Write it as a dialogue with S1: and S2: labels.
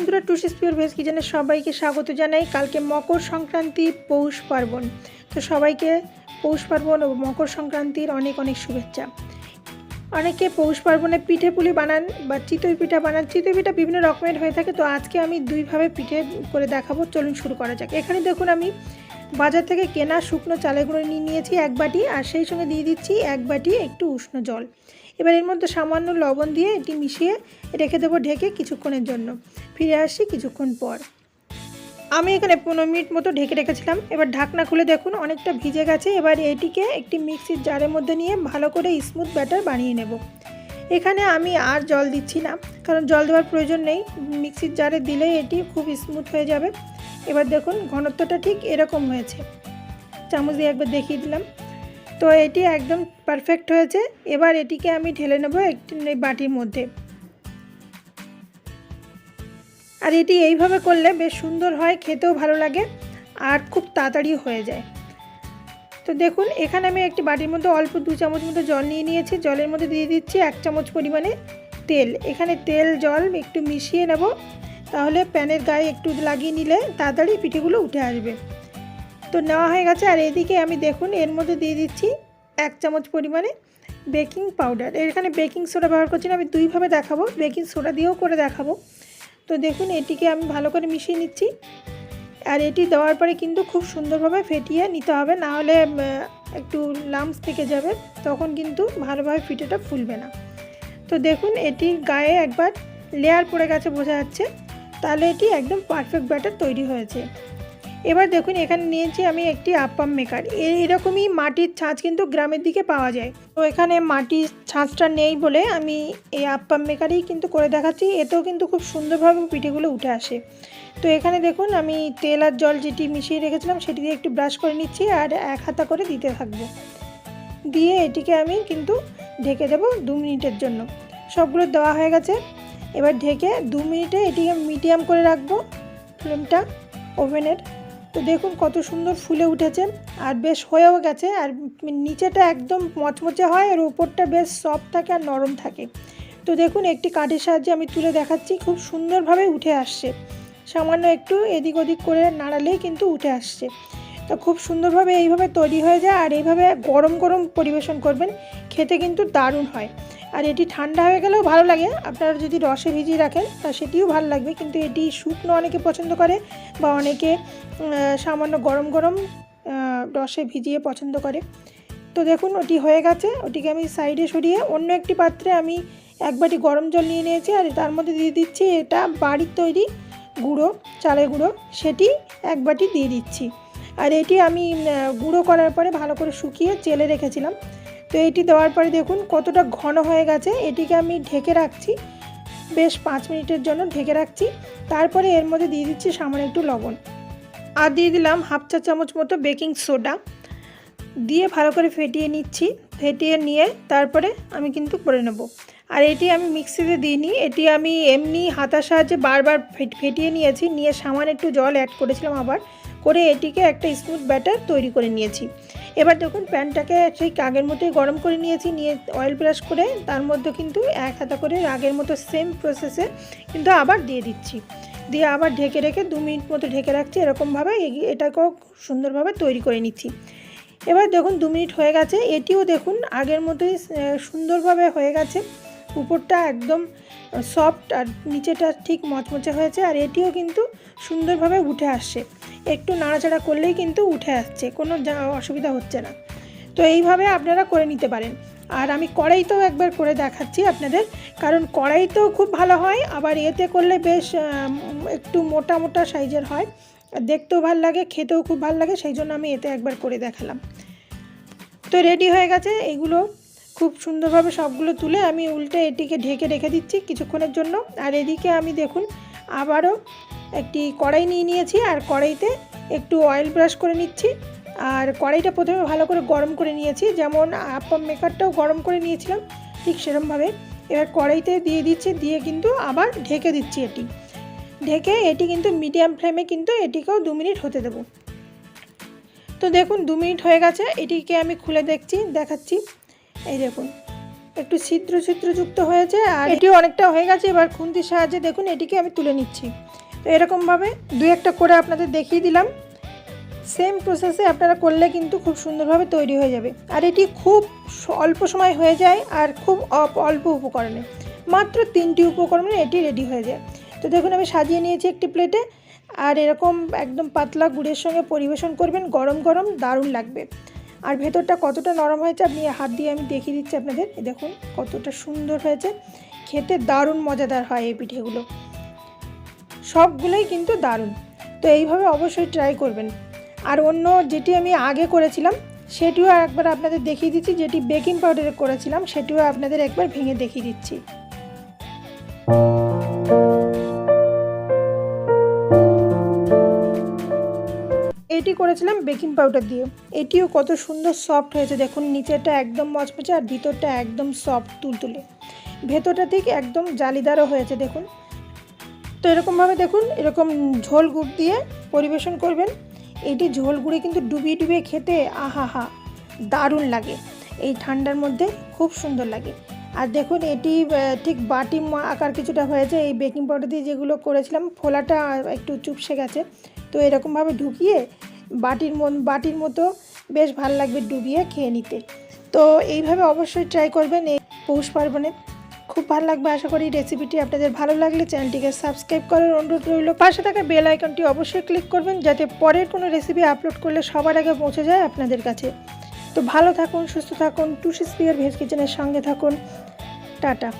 S1: বন্ধুরা টুসিস pure veg কিচেনে সবাইকে স্বাগত জানাই। কালকে মকর সংক্রান্তি পৌষ পার্বণ। তো সবাইকে পৌষ পার্বণ ও মকর সংক্রান্তির অনেক অনেক শুভেচ্ছা। অনেকে পৌষ পার্বণে পিঠে পুলি বানান বা চিতই পিঠা বানান। চিতই পিঠা বিভিন্ন রকমের হয়ে থাকে, তো আজকে আমি দুইভাবে পিঠে করে দেখাবো। চলুন শুরু করা যাক। এখানে দেখুন আমি বাজার থেকে কেনা শুকনো চালের গুঁড়ো নিয়ে নিয়েছি এক বাটি, আর সেই সঙ্গে দিয়ে দিচ্ছি এক বাটি একটু উষ্ণ জল। এবার এর মধ্যে সামান্য লবণ দিয়ে এটি মিশিয়ে রেখে দেবো ঢেকে কিছুক্ষণের জন্য। ফিরে আসছি কিছুক্ষণ পর। আমি এখানে পনেরো মিনিট মতো ঢেকে রেখেছিলাম। এবার ঢাকনা খুলে দেখুন, অনেকটা ভিজে গেছে। এবার এটিকে একটি মিক্সির জারের মধ্যে নিয়ে ভালো করে স্মুথ ব্যাটার বানিয়ে নেব। এখানে আমি আর জল দিচ্ছি না, কারণ জল দেওয়ার প্রয়োজন নেই। মিক্সির জারে দিলেই এটি খুব স্মুথ হয়ে যাবে। এবার দেখুন ঘনত্বটা ঠিক এরকম হয়েছে। চামচ দিয়ে একবার দেখিয়ে দিলাম। তো এটি একদম পারফেক্ট হয়েছে। এবার এটিকে আমি ঢেলে নেব একটি বাটির মধ্যে। আর এটি এইভাবে করলে বেশ সুন্দর হয়, খেতেও ভালো লাগে আর খুব তাড়াতাড়ি হয়ে যায়। তো দেখুন, এখানে আমি একটি বাটির মধ্যে অল্প দু চামচ মতো জল নিয়ে নিয়েছি। জলের মধ্যে দিয়ে দিচ্ছি এক চামচ পরিমাণে তেল। এখানে তেল, জল একটু মিশিয়ে নেব। তাহলে প্যানের গায়ে একটু লাগিয়ে নিলে তাড়াতাড়ি পিঠেগুলো উঠে আসবে। তো নেওয়া হয়ে গেছে। আর এদিকে আমি দেখুন, এর মধ্যে দিয়ে দিচ্ছি এক চামচ পরিমাণে বেকিং পাউডার। এখানে বেকিং সোডা ব্যবহার করছি না, আমি দুইভাবে দেখাবো। বেকিং সোডা দিয়েও করে দেখাবো। তো দেখুন, এটিকে আমি ভালো করে মিশিয়ে নিচ্ছি। আর এটি দেওয়ার পরে কিন্তু খুব সুন্দরভাবে ফেটিয়ে নিতে হবে। না হলে একটু লামস থেকে যাবে, তখন কিন্তু ভালোভাবে পিঠেটা ফুলবে না। তো দেখুন, এটির গায়ে একবার লেয়ার পড়ে গেছে, বোঝা যাচ্ছে। তাহলে এটি একদম পারফেক্ট ব্যাটার তৈরি হয়েছে। এবার দেখুন, এখানে নিয়েছি আমি একটি আপ্পাম মেকার এরকমই মাটির ছাঁচ কিন্তু গ্রামের দিকে পাওয়া যায়। তো এখানে মাটির ছাঁচটা নেই বলে আমি এই আপ্পাম মেকারই কিন্তু করে দেখাচ্ছি। এতেও কিন্তু খুব সুন্দরভাবে পিঠেগুলো উঠে আসে। তো এখানে দেখুন, আমি তেল আর জল যেটি মিশিয়ে রেখেছিলাম, সেটি দিয়ে একটু ব্রাশ করে নিচ্ছি আর এক হাতা করে দিতে থাকব। দিয়ে এটিকে আমি কিন্তু ঢেকে দেবো দু মিনিটের জন্য। সবগুলো দেওয়া হয়ে গেছে। এবার ঢেকে দু মিনিটে এটিকে মিডিয়াম করে রাখব ফ্লেমটা, ওভেনের। তো দেখুন কত সুন্দর ফুলে উঠেছে। আর বেশ হয়েও গেছে। আর নিচেটা একদম মচমচে হয় আর ওপরটা বেশ সফট থাকে আর নরম থাকে। তো দেখুন একটি কাঠের সাহায্যে আমি তুলে দেখাচ্ছি, খুব সুন্দরভাবে উঠে আসছে। সামান্য একটু এদিক ওদিক করে নাড়ালেই কিন্তু উঠে আসছে। তো খুব সুন্দরভাবে এইভাবে তৈরি হয়ে যায় আর এইভাবে গরম গরম পরিবেশন করবেন, খেতে কিন্তু দারুণ হয়। আর এটি ঠান্ডা হয়ে গেলেও ভালো লাগে। আপনারা যদি রসে ভিজিয়ে রাখেন, তা সেটিও ভালো লাগবে। কিন্তু এটি শুকনো অনেকে পছন্দ করে বা অনেকে সামান্য গরম গরম রসে ভিজিয়ে পছন্দ করে। তো দেখুন, ওটি হয়ে গেছে। ওটিকে আমি সাইডে সরিয়ে অন্য একটি পাত্রে আমি এক বাটি গরম জল নিয়ে নিয়েছি। আর তার মধ্যে দিয়ে দিচ্ছি এটা বাড়ির তৈরি গুঁড়ো, চালের গুঁড়ো। সেটি এক বাটি দিয়ে দিচ্ছি। আর এটি আমি গুঁড়ো করার পরে ভালো করে শুকিয়ে চেলে রেখেছিলাম। তো এটি দেওয়ার পরে দেখুন কতটা ঘন হয়ে গেছে। এটিকে আমি ঢেকে রাখছি। বেশ পাঁচ মিনিটের জন্য ঢেকে রাখছি। তারপরে এর মধ্যে দিয়ে দিচ্ছি সামান্য একটু লবণ। আর দিয়ে দিলাম হাফ চা চামচ মতো বেকিং সোডা। দিয়ে ভালো করে ফেটিয়ে নিচ্ছি। ফেটিয়ে নিয়ে তারপরে আমি কিন্তু করে নেব। আর এটি আমি মিক্সিতে দিইনি এটি আমি এমনি হাতার সাহায্যে বারবার ফেটিয়ে নিয়েছি। নিয়ে সামান্য একটু জল অ্যাড করেছিলাম আবার। করে এটিকে একটা স্মুথ ব্যাটার তৈরি করে নিয়েছি। এবার দেখুন প্যানটাকে সেই আগের মতোই গরম করে নিয়েছি, নিয়ে অয়েল ব্রাশ করে, তার মধ্যে কিন্তু এক হাতা করে আগের মতো সেম প্রসেসে কিন্তু আবার দিয়ে দিচ্ছি। দিয়ে আবার ঢেকে রেখে দু মিনিট মতো ঢেকে রাখছি, এরকমভাবে এটাকেও সুন্দরভাবে তৈরি করে নিচ্ছি। এবার দেখুন দু মিনিট হয়ে গেছে, এটিও দেখুন আগের মতোই সুন্দরভাবে হয়ে গেছে। উপরটা একদম সফট আর নিচেটা ঠিক মচমচে হয়েছে আর এটিও কিন্তু সুন্দরভাবে উঠে আসছে। একটু নাড়াচাড়া করলেই কিন্তু উঠে আসছে, কোনো অসুবিধা হচ্ছে না। তো এইভাবে আপনারা করে নিতে পারেন। আর আমি কড়াইতেও একবার করে দেখাচ্ছি আপনাদের, কারণ কড়াইতেও খুব ভালো হয়, আবার এতে করলে বেশ একটু মোটা মোটা সাইজের হয়। দেখতেও ভালো লাগে, খেতেও খুব ভালো লাগে, সেই জন্য আমি এতে একবার করে দেখালাম। তো রেডি হয়ে গেছে, এইগুলো খুব সুন্দরভাবে সবগুলো তুলে আমি উল্টে এটিকে ঢেকে রেখে দিচ্ছি কিছুক্ষণের জন্য। আর এদিকে আমি দেখুন, আবারও একটি কড়াই নিয়ে নিয়েছি আর কড়াইতে একটু অয়েল ব্রাশ করে নিচ্ছি। আর কড়াইটা প্রথমে ভালো করে গরম করে নিয়েছি, যেমন আপাম মেকারটাও গরম করে নিয়েছিলাম ঠিক সেরমভাবে। এবার কড়াইতে দিয়ে দিচ্ছি, দিয়ে কিন্তু আবার ঢেকে দিচ্ছি এটি। ঢেকে এটি কিন্তু মিডিয়াম ফ্লেমে কিন্তু এটিকেও দু মিনিট হতে দেবো। তো দেখুন, দু মিনিট হয়ে গেছে, এটিকে আমি খুলে দেখছি, দেখাচ্ছি। এই দেখুন একটু ছিদ্র ছিদ্রযুক্ত হয়েছে আর এটিও অনেকটা হয়ে গেছে এবার খুন্তির সাহায্যে দেখুন এটিকে আমি তুলে নিচ্ছি। তো এরকমভাবে দু একটা করে আপনাদের দেখিয়ে দিলাম। সেম প্রসেসে আপনারা করলে কিন্তু খুব সুন্দরভাবে তৈরি হয়ে যাবে। আর এটি খুব অল্প সময় হয়ে যায় আর খুব অল্প উপকরণে। মাত্র তিনটি উপকরণে এটি রেডি হয়ে যায়। তো দেখুন আমি সাজিয়ে নিয়েছি একটি প্লেটে আর এরকম একদম পাতলা গুড়ের সঙ্গে পরিবেশন করবেন গরম গরম দারুণ লাগবে। আর ভেতরটা কতটা নরম হয়েছে আপনি হাত দিয়ে আমি দেখিয়ে দিচ্ছি আপনাদের। দেখুন কতটা সুন্দর হয়েছে। খেতে দারুণ মজাদার হয় এই পিঠেগুলো। সবগুলোই কিন্তু দারুণ। তো এইভাবে অবশ্যই ট্রাই করবেন। আর অন্য যেটি আমি আগে করেছিলাম, সেটিও একবার আপনাদের দেখিয়ে দিচ্ছি। যেটি বেকিং পাউডারে করেছিলাম, সেটিও আপনাদের একবার ভেঙে দেখিয়ে দিচ্ছি। করেছিলাম বেকিং পাউডার দিয়ে। এটিও কত সুন্দর সফট হয়েছে, দেখুন, নিচেরটা একদম মচমচে আর ভিতরটা একদম সফট তুলতুলে। ভেতরটা ঠিক একদম জালিদারও হয়েছে, দেখুন। তো এরকমভাবে দেখুন, এরকম ঝোল গুড় দিয়ে পরিবেশন করবেন। এটি ঝোল গুঁড়ে কিন্তু ডুবিয়ে ডুবিয়ে খেতে আহা হা দারুণ লাগে। এই ঠান্ডার মধ্যে খুব সুন্দর লাগে। আর দেখুন, এটি ঠিক বাটি আকার কিছুটা হয়েছে। এই বেকিং পাউডার দিয়ে যেগুলো করেছিলাম, ফোলাটা একটু চুপসে গেছে। তো এরকমভাবে ঢুকিয়ে বাটির মন, বাটির মতো বেশ ভালো লাগবে ডুবিয়ে খেয়ে নিতে। তো এইভাবে অবশ্যই ট্রাই করবেন এই পৌষ পার্বণে। খুব ভালো লাগবে, আশা করি রেসিপিটি আপনাদের ভালো লাগলে চ্যানেলটিকে সাবস্ক্রাইব করার অনুরোধ রইল। পাশে থাকা বেল আইকনটি অবশ্যই ক্লিক করবেন যাতে পরের কোনো রেসিপি আপলোড করলে সবার আগে পৌঁছে যায় আপনাদের কাছে। তো ভালো থাকুন, সুস্থ থাকুন টুসি স্পিয়ার ভেজ কিচেনের সঙ্গে থাকুন। টাটা।